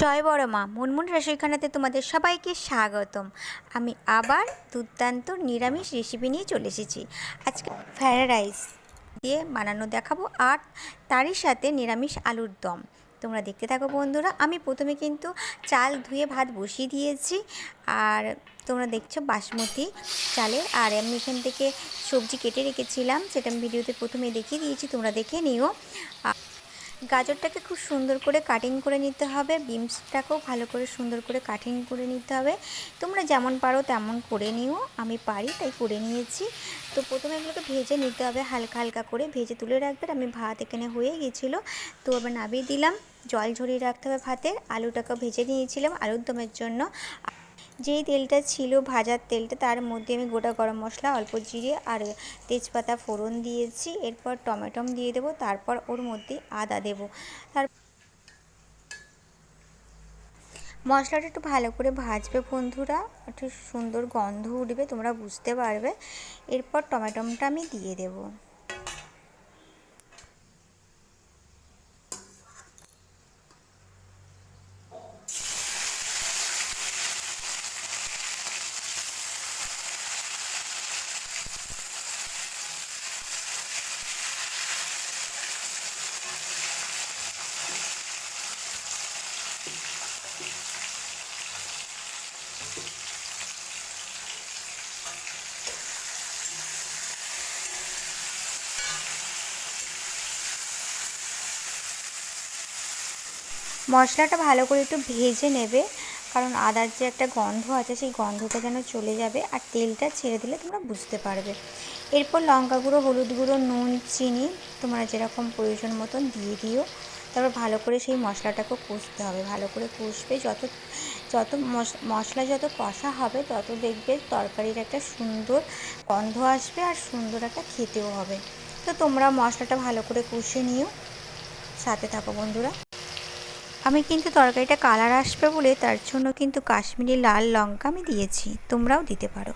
জয় বড় মা, মুনমুন রসইখানাতে তোমাদের সবাইকে স্বাগতম। আমি আবার দুর্দান্ত নিরামিষ রেসিপি নিয়ে চলে এসেছি। আজকে ফ্রায়েড রাইস দিয়ে বানানো দেখাবো আর তারই সাথে নিরামিষ আলুর দম। তোমরা দেখতে থাকো বন্ধুরা, আমি প্রথমে কিন্তু চাল ধুয়ে ভাত বসিয়ে দিয়েছি। আর তোমরা দেখছ বাসমতি চালের, আর আমি এখান থেকে সবজি কেটে রেখেছিলাম, সেটা আমি ভিডিওতে প্রথমে দেখিয়ে দিয়েছি, তোমরা দেখে নিও। গাজরটাকে খুব সুন্দর করে কাটিং করে নিতে হবে বিনসটাকেও ভালো করে সুন্দর করে কাটিং করে নিতে হবে। তোমরা যেমন পারো তেমন করে নিও, আমি পারি তাই করে নিয়েছি। তো প্রথমে এগুলোকে ভেজে নিতে হবে, হালকা হালকা করে ভেজে তুলে রাখবে আমি ভাত এখানে হয়ে গেছিল তো আবার নামিয়ে দিলাম, জল ঝরিয়ে রাখতে হবে ভাতের আলুটাকেও ভেজে নিয়েছিলাম আলুর দমের জন্য। যেই তেলটা ছিল, ভাজার তেলটা, তার মধ্যে আমি গোটা গরম মশলা, অল্প জিরে আর তেজপাতা ফোড়ন দিয়েছি। এরপর টমেটম দিয়ে দেবো, তারপর ওর মধ্যে আদা দেবো। তার মশলাটা একটু ভালো করে ভাজবে বন্ধুরা, একটু সুন্দর গন্ধ উঠবে, তোমরা বুঝতে পারবে। এরপর টমেটোমটা আমি দিয়ে দেবো। মশলাটা ভালো করে একটু ভেজে নেবে। কারণ আদার যে একটা গন্ধ আছে, সেই গন্ধটা যেন চলে যাবে আর তেলটা ছেড়ে দিলে তোমরা বুঝতে পারবে। এরপর লঙ্কা গুঁড়ো, হলুদ গুঁড়ো, নুন, চিনি তোমরা যেরকম প্রয়োজন মতন দিয়ে দিও। তারপর ভালো করে সেই মশলাটাকে কষতে হবে। ভালো করে কষবে, যত যত মশলা যত কষা হবে, তত দেখবে তরকারির একটা সুন্দর গন্ধ আসবে আর সুন্দর একটা খেতেও হবে। তো তোমরা মশলাটা ভালো করে কষে নিও। সাথে থাকো বন্ধুরা। আমি কিন্তু তরকারিটা কালার আসবে বলে তার জন্য কিন্তু কাশ্মীরি লাল লঙ্কা আমি দিয়েছি। তোমরাও দিতে পারো।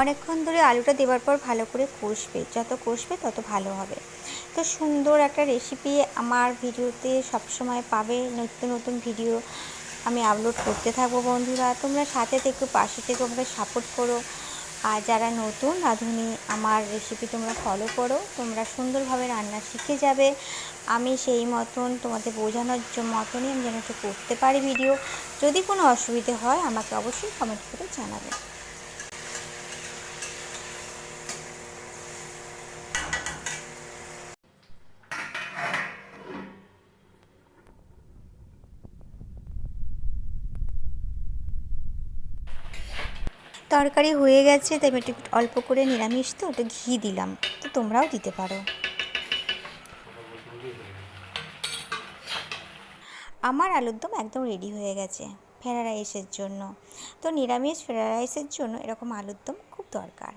অনেকক্ষণ ধরে আলুটা দেওয়ার পর ভালো করে কষবে। যত কষবে তত ভালো হবে। তো সুন্দর একটা রেসিপি আমার ভিডিওতে সবসময় পাবে। নিত্য নতুন ভিডিও আমি আপলোড করতে থাকব বন্ধুরা। তোমরা সাথে থেকে, পাশে থেকে, আমাকে সাপোর্ট করো। আর যারা নতুন রাঁধুনি আমার রেসিপি তোমরা ফলো করো। তোমরা সুন্দরভাবে রান্না শিখে যাবে। আমি সেই মতন তোমাদের বোঝানোর মতনই আমি যেন একটু করতে পারি ভিডিও যদি কোনো অসুবিধে হয়, আমাকে অবশ্যই কমেন্ট করে জানাবে। তরকারি হয়ে গেছে, তাই আমি একটু অল্প করে নিরামিষ, তো ওটা ঘি দিলাম। তো তোমরাও দিতে পারো। আমার আলুর দম একদম রেডি হয়ে গেছে ফ্রায়েড রাইসের জন্য। তো নিরামিষ ফ্রায়েড রাইসের জন্য এরকম আলুর দম খুব দরকার।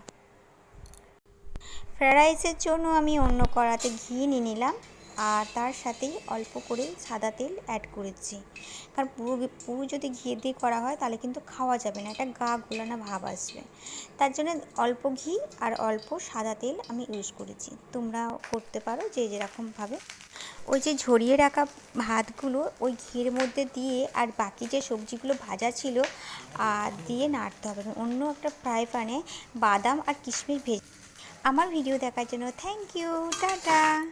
ফ্রায়েড রাইসের জন্য আমি অন্য কড়াতে ঘি নিয়ে নিলাম। আর তার সাথেই অল্প করে সাদা তেল অ্যাড করেছি। কারণ পুরো পুরো যদি ঘি দিয়ে করা হয়, তাহলে কিন্তু খাওয়া যাবে না, একটা গা গোলানো ভাব আসবে। তার জন্য অল্প ঘি আর অল্প সাদা তেল আমি ইউজ করেছি। তোমরা করতে পারো যে যেরকমভাবে ওই যে ঝরিয়ে রাখা ভাতগুলো ওই ঘির মধ্যে দিয়ে আর বাকি যে সবজিগুলো ভাজা ছিল আর দিয়ে নাড়তে হবে। অন্য একটা ফ্রাই প্যানে বাদাম আর কিশমিশ ভেজে আমার ভিডিও দেখার জন্য থ্যাংক ইউ টাটা!